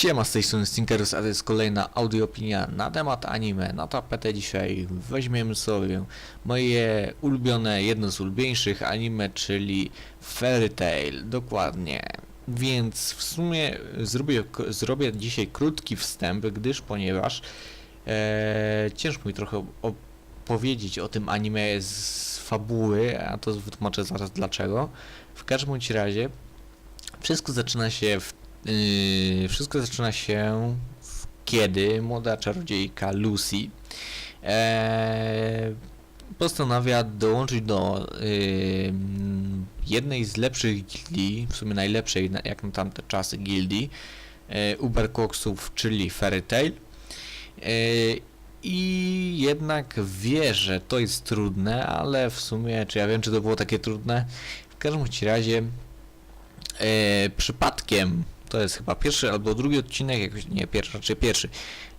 Siema, z tej strony Stinkerus, a to jest kolejna audioopinia na temat anime. Na tapetę dzisiaj weźmiemy sobie moje ulubione, jedno z ulubieńszych anime, czyli Fairy Tail, dokładnie. Więc w sumie zrobię, zrobię dzisiaj krótki wstęp, gdyż ponieważ e, ciężko mi trochę opowiedzieć o tym anime z fabuły, a to wytłumaczę zaraz dlaczego. W każdym razie wszystko zaczyna się w Yy, wszystko zaczyna się kiedy młoda czarodziejka Lucy e, postanawia dołączyć do yy, jednej z lepszych gildii, w sumie najlepszej na, jak na tamte czasy gildii, e, Ubercoxów, czyli Fairy Tail. E, I jednak wie, że to jest trudne, ale w sumie, czy ja wiem, czy to było takie trudne? W każdym razie e, przypadkiem to jest chyba pierwszy albo drugi odcinek, jakoś nie pierwszy, raczej pierwszy,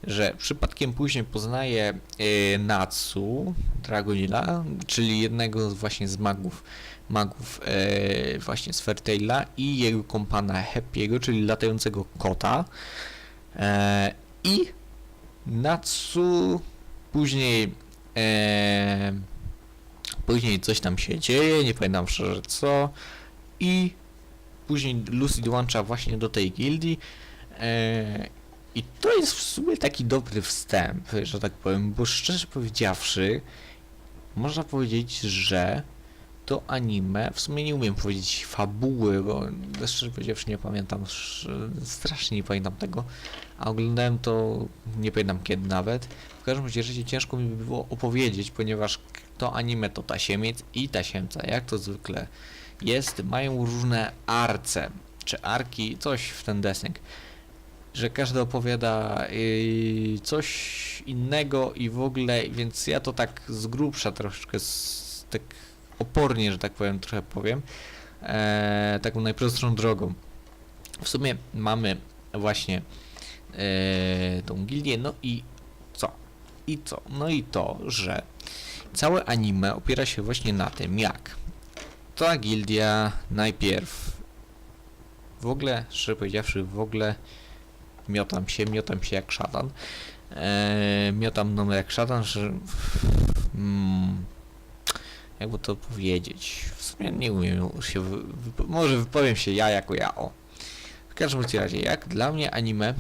że przypadkiem później poznaje e, Natsu Dragonila, czyli jednego z, właśnie z magów, magów e, właśnie z Fairtaila i jego kompana Happy'ego, czyli latającego kota. E, I Natsu później e, później coś tam się dzieje, nie pamiętam szczerze co i później Lucy dołącza właśnie do tej gildii e, i to jest w sumie taki dobry wstęp, że tak powiem, bo szczerze powiedziawszy, można powiedzieć, że to anime, w sumie nie umiem powiedzieć fabuły, bo szczerze powiedziawszy nie pamiętam, strasznie nie pamiętam tego, a oglądałem to, nie pamiętam kiedy nawet. W każdym razie ciężko mi by było opowiedzieć, ponieważ to anime to tasiemiec i tasiemca, jak to zwykle jest, mają różne arce, czy arki, coś w ten deseń, że każdy opowiada yy, coś innego i w ogóle, więc ja to tak z grubsza troszeczkę, z, tak opornie, że tak powiem, trochę powiem, e, taką najprostszą drogą. W sumie mamy właśnie e, tą gildię, no i co? I co? No i to, że całe anime opiera się właśnie na tym, jak ta gildia najpierw w ogóle, szczerze powiedziawszy, w ogóle miotam się, miotam się jak szatan. Eee, miotam numer jak szatan, że mm, jakby to powiedzieć. W sumie nie umiem się, może wypowiem się ja jako ja, o. W każdym razie, jak dla mnie anime,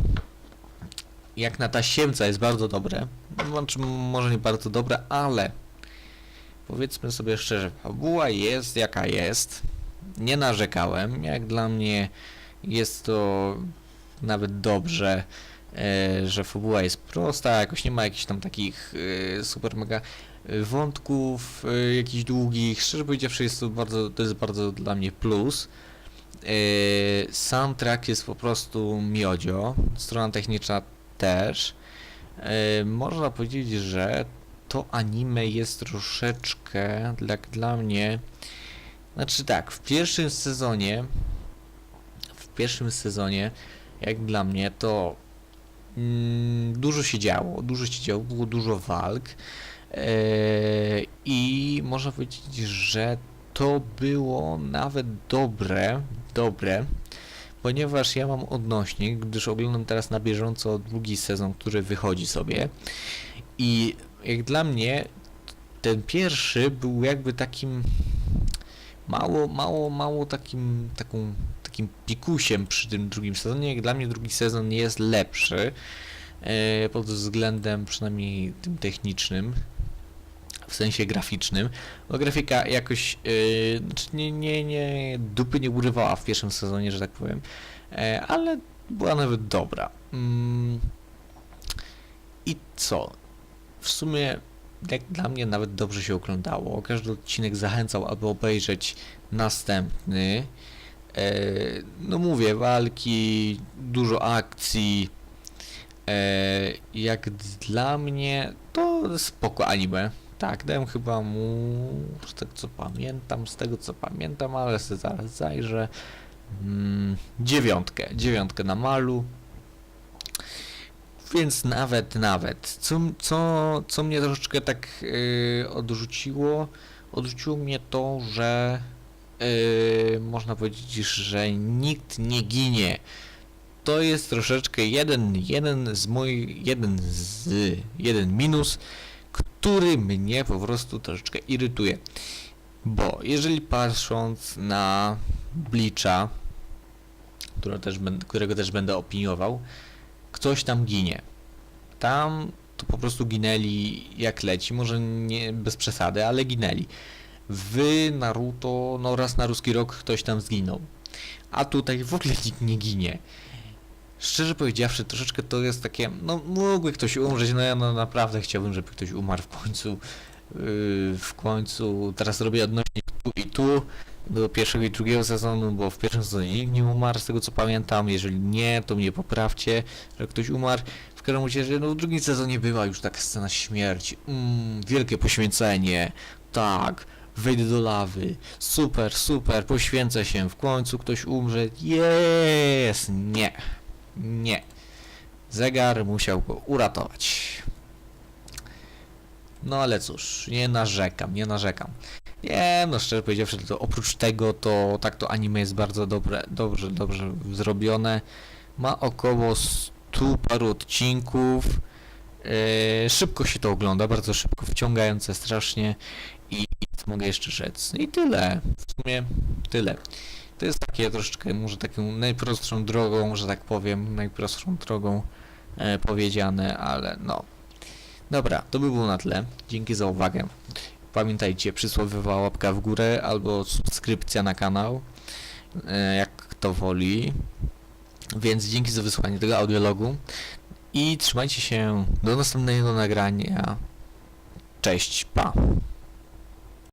jak na tasiemca jest bardzo dobre, znaczy może nie bardzo dobre, ale powiedzmy sobie szczerze, fabuła jest jaka jest. Nie narzekałem. Jak dla mnie jest to nawet dobrze, e, że fabuła jest prosta, jakoś nie ma jakichś tam takich e, super mega e, wątków jakichś długich. Szczerze powiedziawszy jest to bardzo, to jest bardzo dla mnie plus. Soundtrack jest po prostu miodzio, strona techniczna też. Można powiedzieć, że to anime jest troszeczkę, jak dla mnie, znaczy tak, w pierwszym sezonie, w pierwszym sezonie, jak dla mnie, to mm, dużo się działo, dużo się działo, było dużo walk yy, i można powiedzieć, że to było nawet dobre, dobre, ponieważ ja mam odnośnik, gdyż oglądam teraz na bieżąco drugi sezon, który wychodzi sobie i jak dla mnie ten pierwszy był jakby takim mało, mało, mało takim, taką, takim pikusiem przy tym drugim sezonie. Jak dla mnie drugi sezon jest lepszy e, pod względem przynajmniej tym technicznym, w sensie graficznym. Bo grafika jakoś e, znaczy nie, nie, nie, dupy nie urywała w pierwszym sezonie, że tak powiem, e, ale była nawet dobra. Mm. I co? W sumie jak dla mnie nawet dobrze się oglądało. Każdy odcinek zachęcał, aby obejrzeć następny. E, no mówię, walki, dużo akcji. E, jak dla mnie to spoko anime. Tak, dałem chyba mu, z tego co pamiętam, z tego co pamiętam, ale sobie zaraz zajrzę. Mm, dziewiątkę, dziewiątkę na malu. Więc nawet, nawet. Co, co, co mnie troszeczkę tak yy, odrzuciło? Odrzuciło mnie to, że yy, można powiedzieć, że nikt nie ginie. to jest troszeczkę jeden, jeden z moich, jeden z, jeden minus, który mnie po prostu troszeczkę irytuje. Bo jeżeli patrząc na będę, którego też będę opiniował, ktoś tam ginie. Tam to po prostu ginęli jak leci, może nie bez przesady, ale ginęli. W Naruto, no raz na ruski rok ktoś tam zginął. A tutaj w ogóle nikt nie ginie. Szczerze powiedziawszy, troszeczkę to jest takie, no mógłby ktoś umrzeć, no ja no, naprawdę chciałbym, żeby ktoś umarł w końcu. Yy, w końcu, teraz robię odnośnik tu i tu do pierwszego i drugiego sezonu, bo w pierwszym sezonie nikt nie umarł, z tego co pamiętam. Jeżeli nie, to mnie poprawcie, że ktoś umarł. W każdym razie, no w drugim sezonie była już taka scena śmierci. Mm, wielkie poświęcenie. Tak, wejdę do lawy. Super, super, poświęcę się. W końcu ktoś umrze. Jest! Nie. Nie. Zegar musiał go uratować. No ale cóż, nie narzekam, nie narzekam. Nie, no szczerze powiedziawszy, to oprócz tego, to tak to anime jest bardzo dobre, dobrze, dobrze zrobione. Ma około 100 paru odcinków. Yy, szybko się to ogląda, bardzo szybko, wciągające strasznie i co mogę jeszcze rzec. I tyle, w sumie tyle. To jest takie troszeczkę, może taką najprostszą drogą, że tak powiem, najprostszą drogą e, powiedziane, ale no. Dobra, to by było na tyle. Dzięki za uwagę. Pamiętajcie, przysłowiowa łapka w górę albo subskrypcja na kanał, e, jak kto woli. Więc dzięki za wysłuchanie tego audiologu i trzymajcie się do następnego nagrania. Cześć, pa.